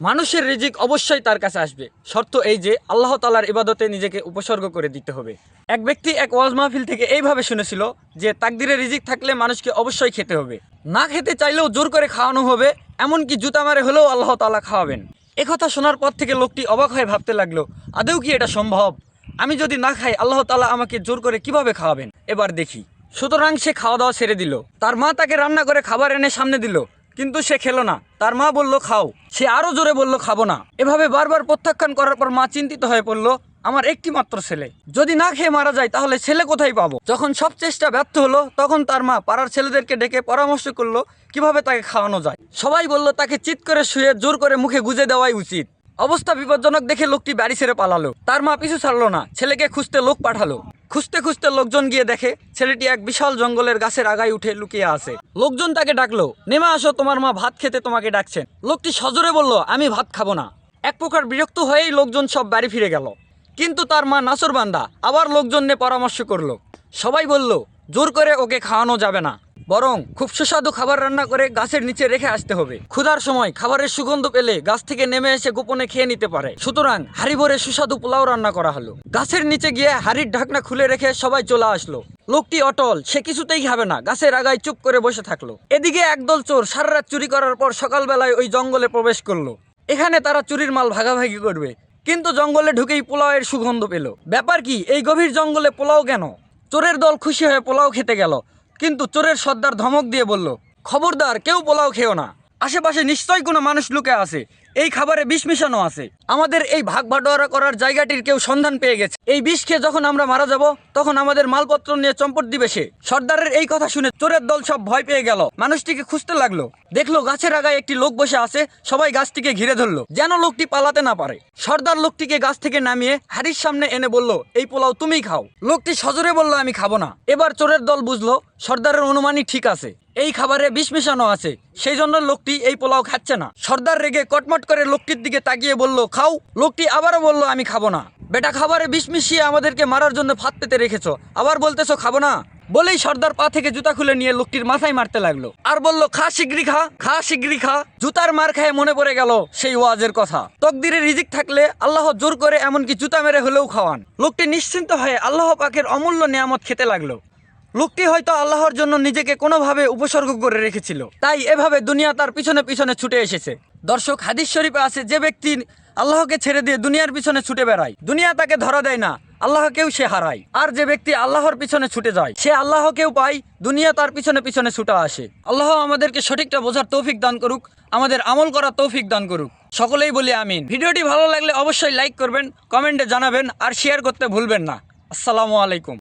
মানুষের রিজিক অবশ্যই তার কাছে আসবে। শর্ত এই যে, আল্লাহ তালার ইবাদতে নিজেকে উপসর্গ করে দিতে হবে। এক ব্যক্তি এক ওয়াজ মাহফিল থেকে এইভাবে শুনেছিল যে, তাকদিরে রিজিক থাকলে মানুষকে অবশ্যই খেতে হবে। না খেতে চাইলেও জোর করে খাওয়ানো হবে, এমনকি জুতা মারে হলেও আল্লাহ তালা খাওয়াবেন। একথা শোনার পর থেকে লোকটি অবাক হয়ে ভাবতে লাগল, আদৌ কি এটা সম্ভব? আমি যদি না খাই, আল্লাহ তালা আমাকে জোর করে কীভাবে খাওয়াবেন? এবার দেখি। সুতরাং সে খাওয়া দাওয়া ছেড়ে দিল। তার মা তাকে রান্না করে খাবার এনে সামনে দিল। কিন্তু সে খেলো না। তার মা বলল, খাও। সে আরও জোরে বলল, খাব না। এভাবে বারবার প্রত্যাখ্যান করার পর মা চিন্তিত হয়ে পড়ল, আমার একটি মাত্র ছেলে। যদি না খেয়ে মারা যায়, তাহলে ছেলে কোথায় পাবো? যখন সব চেষ্টা ব্যর্থ হলো, তখন তার মা পাড়ার ছেলেদেরকে ডেকে পরামর্শ করল, কীভাবে তাকে খাওয়ানো যায়? সবাই বলল, তাকে চিৎ করে শুয়ে জোর করে মুখে গুজে দেওয়াই উচিত। অবস্থা বিপজ্জনক দেখে লোকটি বাড়ি ছেড়ে পালালো। তার মা পিছু ছাড়লো না, ছেলেকে খুঁজতে লোক পাঠালো। খুঁজতে খুঁজতে লোকজন গিয়ে দেখে ছেলেটি এক বিশাল জঙ্গলের গাছের আগায় উঠে লুকিয়ে আছে। লোকজন তাকে ডাকলো, নেমে আসো, তোমার মা ভাত খেতে তোমাকে ডাকছেন। লোকটি সজোরে বলল, আমি ভাত খাব না। এক প্রকার বিরক্ত হয়েই লোকজন সব বাড়ি ফিরে গেল। কিন্তু তার মা নাসরবান্দা আবার লোকজন নিয়ে পরামর্শ করল। সবাই বলল, জোর করে ওকে খাওয়ানো যাবে না। বরং খুব সুস্বাদু খাবার রান্না করে গাছের নিচে রেখে আসতে হবে। ক্ষুধার সময় খাবারের সুগন্ধ পেলে গাছ থেকে নেমে এসে গোপনে খেয়ে নিতে পারে। সুতরাং হাড়ি ভরে সুস্বাদু পোলাও রান্না করা হলো। গাছের নিচে গিয়ে হাড়ির ঢাকনা খুলে রেখে সবাই চলে আসলো। লোকটি অটল, সে কিছুতেই খাবে না। গাছের আগায় চুপ করে বসে থাকল। এদিকে একদল চোর সারা রাত চুরি করার পর সকালবেলায় ওই জঙ্গলে প্রবেশ করল। এখানে তারা চুরির মাল ভাগাভাগি করবে। কিন্তু জঙ্গলে ঢুকেই পোলাওয়ের সুগন্ধ পেল। ব্যাপার কি, এই গভীর জঙ্গলে পোলাও কেন? চোরের দল খুশি হয়ে পোলাও খেতে গেল। কিন্তু চোরের সর্দার ধমক দিয়ে বলল খবরদার কেউ পোলাও খেও না। আশেপাশে নিশ্চয়ই কোনো মানুষ লুকে আছে। এই খাবারে বিষ মিশানো আছে। আমাদের এই ভাগ বাটোয়ারা করার জায়গাটির কেউ সন্ধান পেয়ে গেছে। এই বিষ খেয়ে যখন আমরা মারা যাব, তখন আমাদের মালপত্র নিয়ে চম্পট দিবে সে। সর্দারের এই কথা শুনে চোরের দল সব ভয় পেয়ে গেল। মানুষটিকে খুঁজতে লাগল। দেখল গাছের আগায় একটি লোক বসে আছে। সবাই গাছটিকে ঘিরে ধরলো। যেন লোকটি পালাতে না পারে। সর্দার লোকটিকে গাছ থেকে নামিয়ে হাড়ির সামনে এনে বলল, এই পোলাও তুমিই খাও। লোকটি সজোরে বলল, আমি খাব না। এবার চোরের দল বুঝলো, সর্দারের অনুমানই ঠিক আছে। এই খাবারে বিষ মেশানো আছে। সেই জন্য লোকটি এই পোলাও খাচ্ছে না। সর্দার রেগে কটমট করে লোকটির দিকে তাকিয়ে বলল, খাও। লোকটি আবারও বলল, আমি খাব না। বেটা, খাবারে বিষ মিশিয়ে আমাদেরকে মারার জন্য ফাঁদ পেতে রেখেছো। আবার বলতেছো খাব না? বলেই সর্দার পা থেকে জুতা খুলে নিয়ে লোকটির মাথায় মারতে লাগল। আর বলল, খা শিগগিরি খা খা শিগগিরি খা। জুতার মার খায় মনে পড়ে গেল সেই ওয়াজের কথা। তকদিরে রিজিক থাকলে আল্লাহ জোর করে এমনকি জুতা মেরে হলেও খাওয়ান। লোকটি নিশ্চিন্ত হয়ে আল্লাহ পাকের অমূল্য নিয়ামত খেতে লাগল। লোকটি হয়তো আল্লাহর জন্য নিজেকে কোনোভাবে উপসর্গ করে রেখেছিল। তাই এভাবে দুনিয়া তার পিছনে পিছনে ছুটে এসেছে। দর্শক, হাদিস শরীফে আছে, যে ব্যক্তি আল্লাহকে ছেড়ে দিয়ে দুনিয়ার পিছনে ছুটে বেড়ায়, দুনিয়া তাকে ধরা দেয় না, আল্লাহকেও সে হারায়। আর যে ব্যক্তি আল্লাহর পিছনে ছুটে যায়, সে আল্লাহকেও পায়, দুনিয়া তার পিছনে পিছনে ছুটে আসে। আল্লাহ আমাদেরকে সঠিকটা বোঝার তৌফিক দান করুক, আমাদের আমল করার তৌফিক দান করুক। সকলেই বলি আমিন। ভিডিওটি ভালো লাগলে অবশ্যই লাইক করবেন, কমেন্টে জানাবেন, আর শেয়ার করতে ভুলবেন না। আসসালামু আলাইকুম।